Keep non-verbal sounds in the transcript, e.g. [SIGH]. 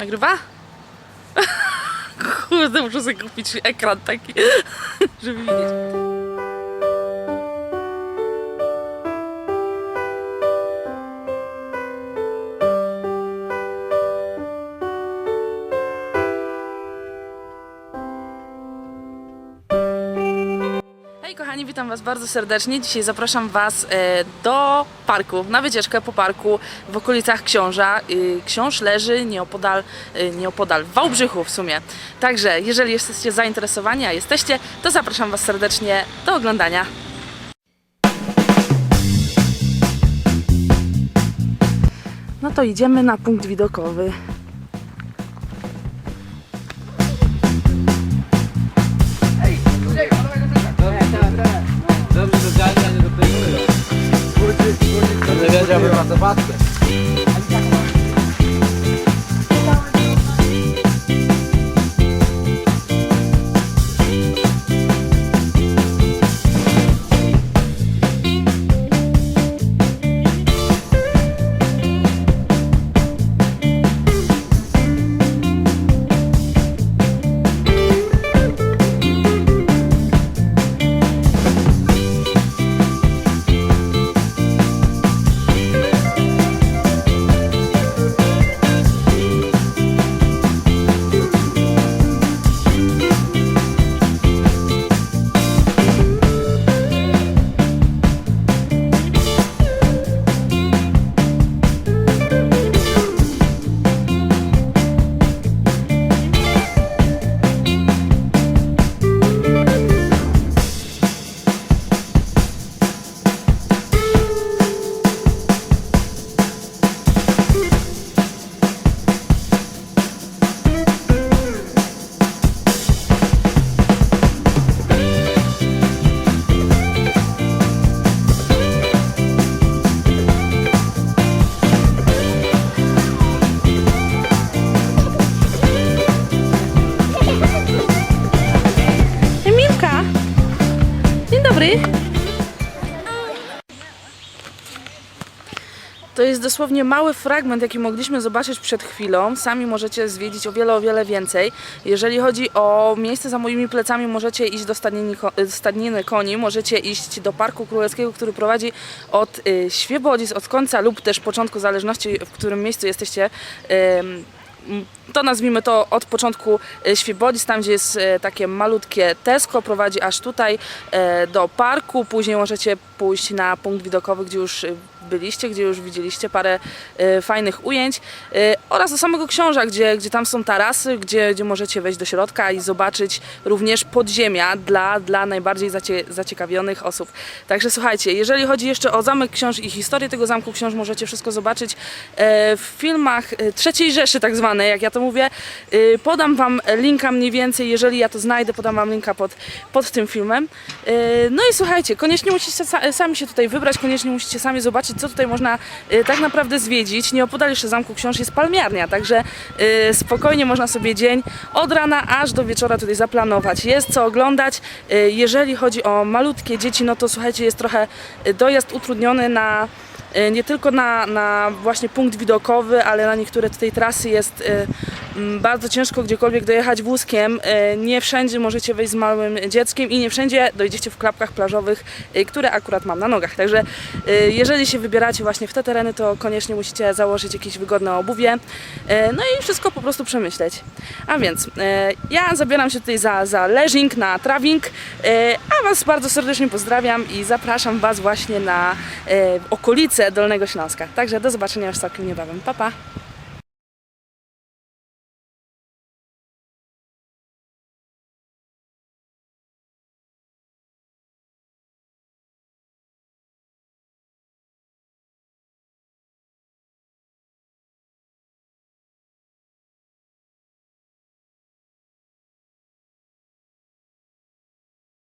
Nagrywa? [LAUGHS] Kurde, muszę sobie kupić ekran taki, [LAUGHS] żeby widzieć. Kochani, witam Was bardzo serdecznie. Dzisiaj zapraszam Was e, do parku, na wycieczkę po parku w okolicach Książa. Y, Książ leży nieopodal, y, nieopodal w Wałbrzychu w sumie. Także jeżeli jesteście zainteresowani, a jesteście, to zapraszam Was serdecznie do oglądania. No to idziemy na punkt widokowy. Dobry! To jest dosłownie mały fragment, jaki mogliśmy zobaczyć przed chwilą. Sami możecie zwiedzić o wiele, o wiele więcej. Jeżeli chodzi o miejsce za moimi plecami, możecie iść do stadniny, y, koni, możecie iść do Parku Królewskiego, który prowadzi od y, Świebodzic, od końca lub też początku, w zależności w którym miejscu jesteście. Ym, m, to nazwijmy to od początku e, Świebodzic, tam gdzie jest e, takie malutkie Tesco, prowadzi aż tutaj e, do parku. Później możecie pójść na punkt widokowy, gdzie już byliście, gdzie już widzieliście parę e, fajnych ujęć e, oraz do samego książa, gdzie, gdzie tam są tarasy, gdzie, gdzie możecie wejść do środka i zobaczyć również podziemia dla, dla najbardziej zacie, zaciekawionych osób. Także słuchajcie, jeżeli chodzi jeszcze o Zamek Książ i historię tego Zamku Książ, możecie wszystko zobaczyć e, w filmach trzeciej Rzeszy tak zwane, jak ja to mówię. Podam Wam linka mniej więcej, jeżeli ja to znajdę, podam Wam linka pod, pod tym filmem. No i słuchajcie, koniecznie musicie sa- sami się tutaj wybrać, koniecznie musicie sami zobaczyć, co tutaj można e, tak naprawdę zwiedzić. Nieopodal jeszcze Zamku Książ jest palmiarnia, także e, spokojnie można sobie dzień od rana aż do wieczora tutaj zaplanować. Jest co oglądać. E, Jeżeli chodzi o malutkie dzieci, no to słuchajcie, jest trochę dojazd utrudniony na nie tylko na, na właśnie punkt widokowy, ale na niektóre tutaj trasy jest bardzo ciężko gdziekolwiek dojechać wózkiem. E, Nie wszędzie możecie wejść z małym dzieckiem i nie wszędzie dojdziecie w klapkach plażowych, e, które akurat mam na nogach. Także e, jeżeli się wybieracie właśnie w te tereny, to koniecznie musicie założyć jakieś wygodne obuwie. No i wszystko po prostu przemyśleć. A więc ja zabieram się tutaj za, za leżing, na trawing, a Was bardzo serdecznie pozdrawiam i zapraszam Was właśnie na okolice Dolnego Śląska. Także do zobaczenia już całkiem niebawem. Pa, pa!